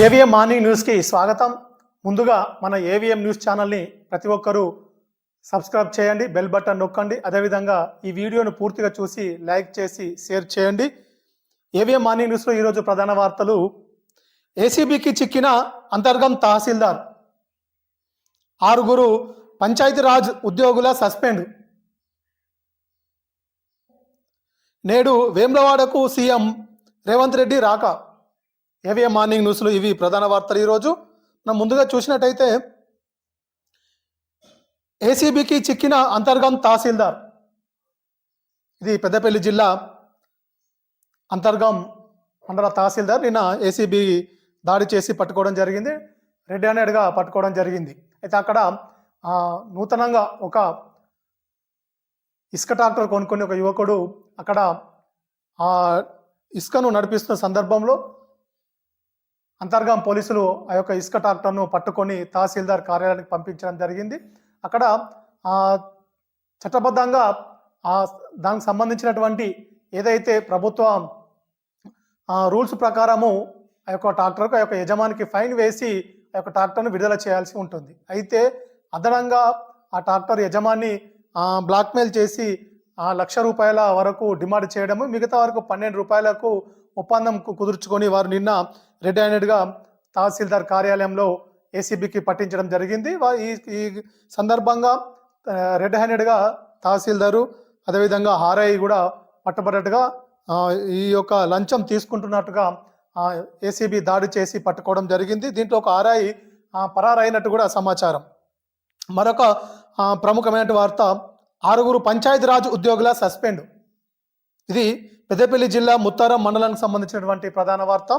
AVM morning న్యూస్కి స్వాగతం. ముందుగా మన ఏవిఎం న్యూస్ ఛానల్ని ప్రతి ఒక్కరూ సబ్స్క్రైబ్ చేయండి బెల్ బటన్ నొక్కండి. అదేవిధంగా ఈ వీడియోను పూర్తిగా చూసి లైక్ చేసి షేర్ చేయండి. ఏవిఎం మార్నింగ్ న్యూస్లో ఈరోజు ప్రధాన వార్తలు. ఏసీబీకి చిక్కిన అంతర్గం తహసీల్దార్. ఆరుగురు పంచాయతీరాజ్ ఉద్యోగుల సస్పెండ్. నేడు వేములవాడకు సీఎం రేవంత్ రెడ్డి రాక. ఏవిఎం మార్నింగ్ న్యూస్లో ఇవి? ప్రధాన వార్తలు ఈరోజు. మనం ముందుగా చూసినట్టయితే ఏసీబీకి చిక్కిన అంతర్గం తహసీల్దార్. ఇది పెద్దపల్లి జిల్లా అంతర్గం మండల తహసీల్దార్. నిన్న ఏసీబీ దాడి చేసి పట్టుకోవడం జరిగింది. రెడ్ హ్యాండెడ్గా పట్టుకోవడం జరిగింది. అయితే అక్కడ నూతనంగా ఒక ఇసుక ట్రాక్టర్ కొనుక్కొని ఒక యువకుడు అక్కడ ఆ ఇసుకను నడిపిస్తున్న సందర్భంలో అంతర్గం పోలీసులు ఆ యొక్క ఇసుక ట్రాక్టర్ను పట్టుకొని తహసీల్దార్ కార్యాలయానికి పంపించడం జరిగింది. అక్కడ ఆ, చట్టబద్ధంగా ఆ దానికి సంబంధించినటువంటి ఏదైతే ప్రభుత్వ రూల్స్ ప్రకారము ఆ యొక్క ట్రాక్టర్కు ఆ యొక్క యజమానికి ఫైన్ వేసి ఆ యొక్క ట్రాక్టర్ను విడుదల చేయాల్సి ఉంటుంది. అయితే అదనంగా ఆ ట్రాక్టర్ యజమాని బ్లాక్మెయిల్ చేసి ఆ లక్ష రూపాయల వరకు డిమాండ్ చేయడము మిగతా వరకు పన్నెండు రూపాయలకు ఒప్పందం కు- కుదుర్చుకొని వారు నిన్న రెడ్ హ్యాండెడ్గా తహసీల్దార్ కార్యాలయంలో ఏసీబీకి పట్టించడం జరిగింది. ఈ ఈ సందర్భంగా రెడ్ హ్యాండెడ్గా తహసీల్దారు అదేవిధంగా హారై కూడా పట్టబడ్డట్టుగా ఈ యొక్క లంచం తీసుకుంటున్నట్టుగా ఏసీబీ దాడి చేసి పట్టుకోవడం జరిగింది. దీంట్లో ఒక ఆర్ఐ పరారైనట్టు కూడా సమాచారం. మరొక ప్రముఖమైన వార్త ఆరుగురు పంచాయతీరాజ్ ఉద్యోగుల సస్పెండ్. ఇది పెద్దపల్లి జిల్లా ముత్తారం మండలానికి సంబంధించినటువంటి ప్రధాన వార్త.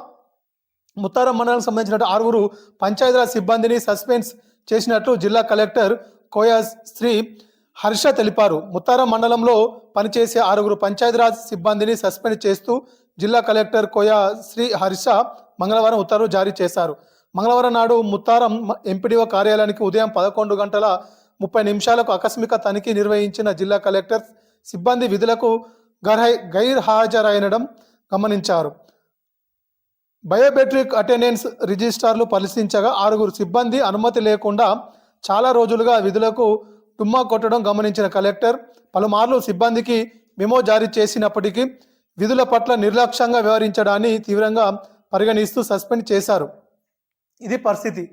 ముత్తారం మండలానికి సంబంధించిన ఆరుగురు పంచాయతీరాజ్ సిబ్బందిని సస్పెండ్ చేసినట్లు జిల్లా కలెక్టర్ కోయా శ్రీ హర్ష తెలిపారు. ముత్తారం మండలంలో పనిచేసే ఆరుగురు పంచాయతీరాజ్ సిబ్బందిని సస్పెండ్ చేస్తూ జిల్లా కలెక్టర్ కోయా శ్రీ హర్ష మంగళవారం ఉత్తర్వులు జారీ చేశారు. మంగళవారం నాడు ముత్తారం ఎంపీడీఓ కార్యాలయానికి ఉదయం పదకొండు గంటల ముప్పై నిమిషాలకు ఆకస్మిక తనిఖీ నిర్వహించిన జిల్లా కలెక్టర్ సిబ్బంది విధులకు గైర్ గైర్ హాజరైనడం గమనించారు. బయోమెట్రిక్ అటెండెన్స్ రిజిస్టార్లు పరిశీలించగా ఆరుగురు సిబ్బంది అనుమతి లేకుండా చాలా రోజులుగా విధులకు టుమ్మా కొట్టడం గమనించిన కలెక్టర్ పలుమార్లు సిబ్బందికి మెమో జారీ చేసినప్పటికీ విధుల పట్ల నిర్లక్ష్యంగా వ్యవహరించడాన్ని తీవ్రంగా పరిగణిస్తూ సస్పెండ్ చేశారు. ఇది పరిస్థితి.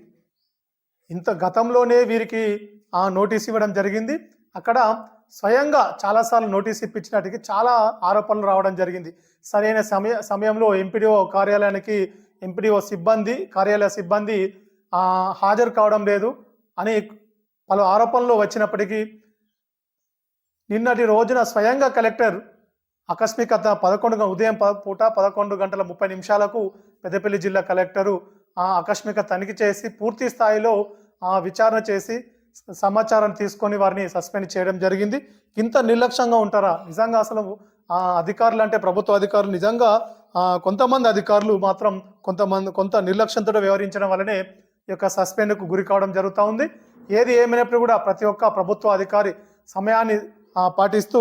ఇంత గతంలోనే వీరికి ఆ నోటీస్ ఇవ్వడం జరిగింది. అక్కడ స్వయంగా చాలాసార్లు నోటీస్ ఇప్పించినట్టుకి చాలా ఆరోపణలు రావడం జరిగింది. సరైన సమయ సమయంలో ఎంపీడీఓ కార్యాలయానికి ఎంపీడీఓ సిబ్బంది కార్యాలయ సిబ్బంది హాజరు కావడం లేదు అని పలు ఆరోపణలు వచ్చినప్పటికీ నిన్నటి రోజున స్వయంగా కలెక్టర్ ఆకస్మికత పదకొండు ఉదయం పూట పదకొండు గంటల ముప్పై నిమిషాలకు పెద్దపల్లి జిల్లా కలెక్టరు ఆకస్మిక తనిఖీ చేసి పూర్తి స్థాయిలో ఆ విచారణ చేసి సమాచారం తీసుకొని వారిని సస్పెండ్ చేయడం జరిగింది. ఇంత నిర్లక్ష్యంగా ఉంటారా? నిజంగా అసలు ఆ అధికారులు అంటే ప్రభుత్వ అధికారులు నిజంగా కొంతమంది అధికారులు మాత్రం కొంతమంది కొంత నిర్లక్ష్యంతో వ్యవహరించడం వల్లనే ఈ యొక్క సస్పెండ్కు గురి కావడం జరుగుతూ ఉంది. ఏది ఏమైనప్పుడు కూడా ప్రతి ఒక్క ప్రభుత్వ అధికారి సమయాన్ని పాటిస్తూ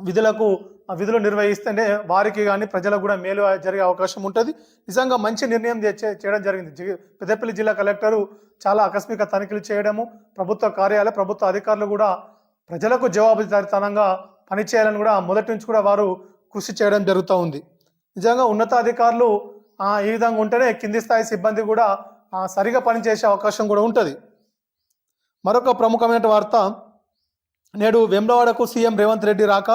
విధులకు విధులు నిర్వహిస్తేనే వారికి కానీ ప్రజలకు కూడా మేలు జరిగే అవకాశం ఉంటుంది. నిజంగా మంచి నిర్ణయం చే- చేయడం జరిగింది. పెద్దపల్లి జిల్లా కలెక్టరు చాలా ఆకస్మిక తనిఖీలు చేయడము ప్రభుత్వ కార్యాలయ ప్రభుత్వ అధికారులు కూడా ప్రజలకు జవాబుదారితనంగా పనిచేయాలని కూడా మొదటి నుంచి కూడా వారు కృషి చేయడం జరుగుతూ ఉంది. నిజంగా ఉన్నతాధికారులు ఈ విధంగా ఉంటేనే కింది స్థాయి సిబ్బంది కూడా సరిగా పనిచేసే అవకాశం కూడా ఉంటుంది. మరొక ప్రముఖమైన వార్త నేడు వెమ్లవాడకు సీఎం రేవంత్ రెడ్డి రాక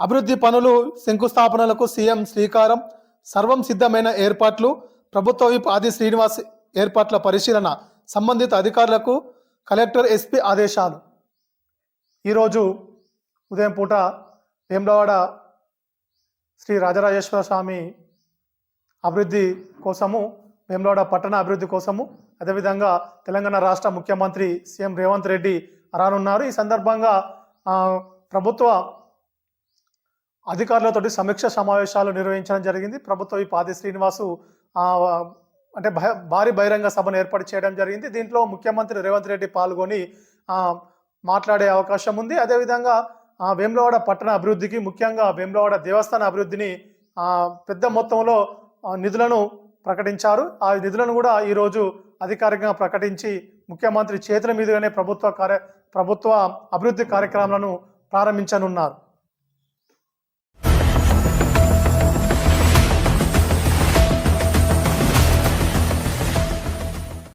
అభివృద్ధి పనులు శంకుస్థాపనలకు సీఎం శ్రీకారం సర్వం సిద్ధమైన ఏర్పాట్లు ప్రభుత్వ విప్ ఆది శ్రీనివాస్ ఏర్పాట్ల పరిశీలన సంబంధిత అధికారులకు కలెక్టర్ ఎస్పీ ఆదేశాలు. ఈరోజు ఉదయం పూట వేములవాడ శ్రీ రాజరాజేశ్వర స్వామి అభివృద్ధి కోసము వేములవాడ పట్టణ అభివృద్ధి కోసము అదేవిధంగా తెలంగాణ రాష్ట్ర ముఖ్యమంత్రి సీఎం రేవంత్ రెడ్డి రానున్నారు. ఈ సందర్భంగా ప్రభుత్వ అధికారులతోటి సమీక్ష సమావేశాలు నిర్వహించడం జరిగింది. ప్రభుత్వ ఈ పాది శ్రీనివాసు అంటే భయ- భారీ బహిరంగ సభను ఏర్పాటు చేయడం జరిగింది. దీంట్లో ముఖ్యమంత్రి రేవంత్ రెడ్డి పాల్గొని మాట్లాడే అవకాశం ఉంది. అదేవిధంగా వేములవాడ పట్టణ అభివృద్ధికి ముఖ్యంగా వేములవాడ దేవస్థాన అభివృద్ధిని పెద్ద మొత్తంలో నిధులను ప్రకటించారు. ఆ నిధులను కూడా ఈరోజు అధికారికంగా ప్రకటించి ముఖ్యమంత్రి చేతుల మీదుగానే ప్రభుత్వ కార్య ప్రభుత్వ అభివృద్ధి కార్యక్రమాలను ప్రారంభించనున్నారు.